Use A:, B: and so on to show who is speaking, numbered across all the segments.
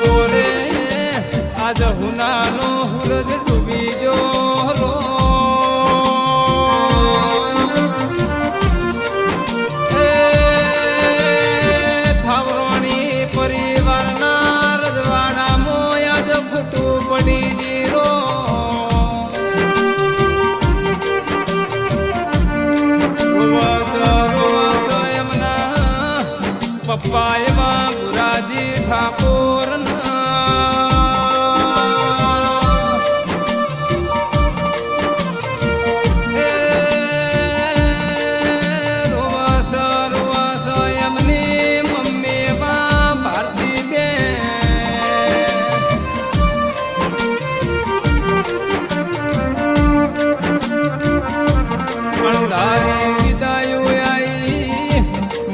A: ગોરે આજ હુનાનું અણધારી વિદાયો આઈ.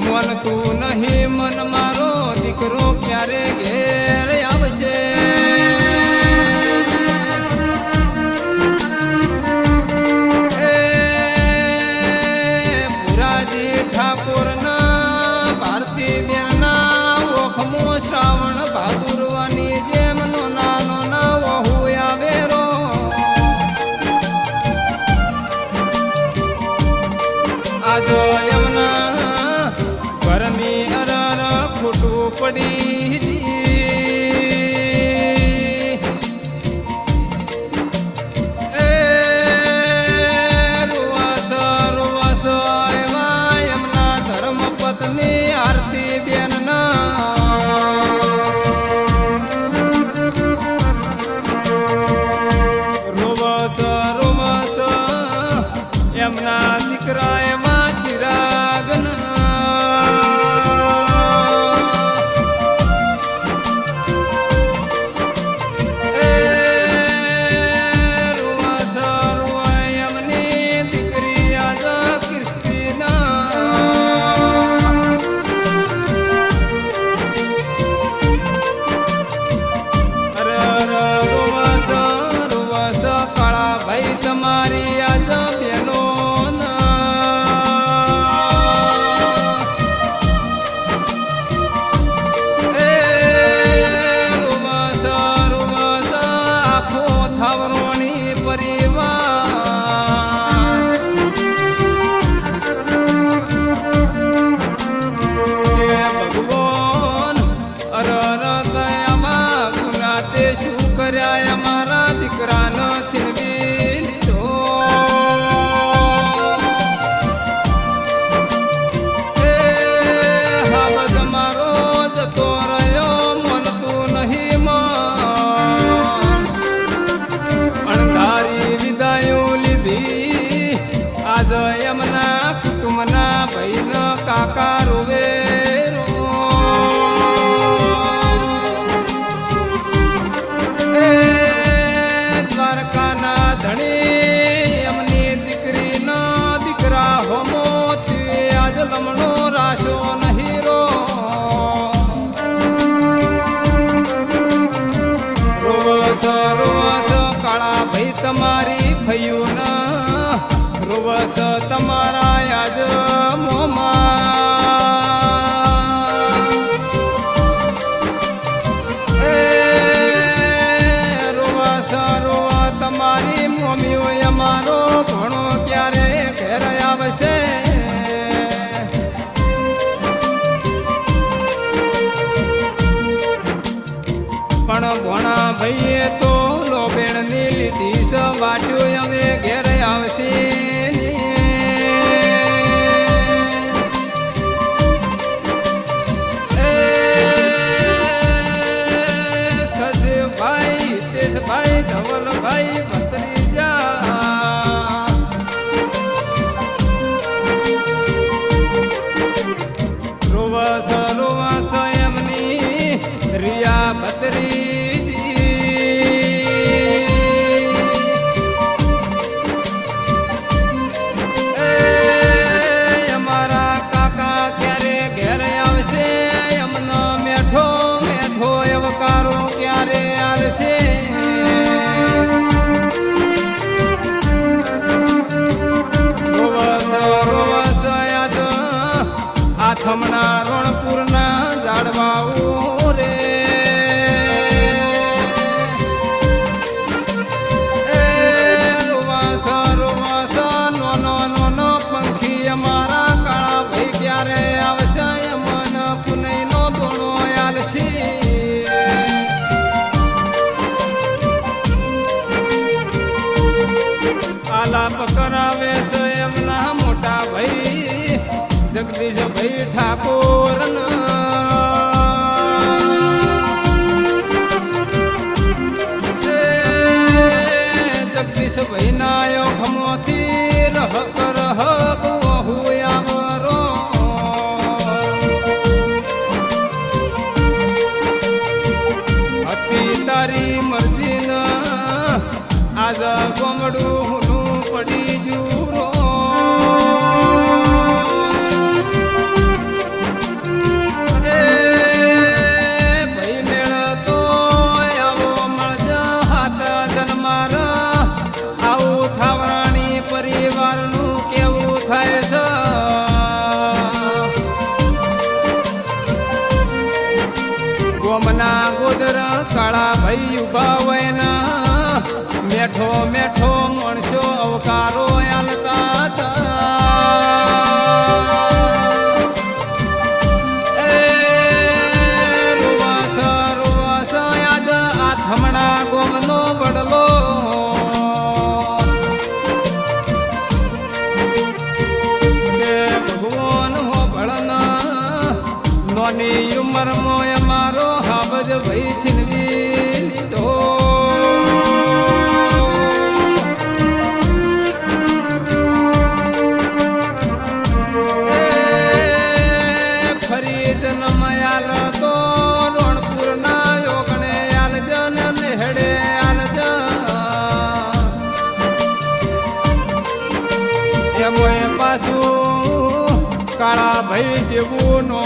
A: મન તું નહીં મન મારો દીકરો ક્યારે ઘેર આવશે? ઠાકોર મોટું પડી દિશા વાટ્યું અમે ઘેર આવશે. માથમના રણપુરના જાડવાઓ રે. પંખી અમારા કાળા ભાઈ ક્યારે આવશે? મન પુનઈ નો ધોણો યાદ છે ઠાકોર જગદીશ ભાઈ નાયો ખમોથી રહક રહક હુયાવરો હતી તારી મરજી ન આજ ગોમડું આવું થાવરાણી પરિવારનું કેવું થાય છે? ગોમના ગોદર કાળા ભાઈ ઊભા હોય મેઠો મેઠો નોની ઉંમર મોય મારો હાબજ ભાઈ છીનવી લીધો. ફરી જન્મયાલ તો રણપુરના યોગણે આલજ ને નેહડે આલજ એમોય પાછું કાળા ભાઈ જેવું નો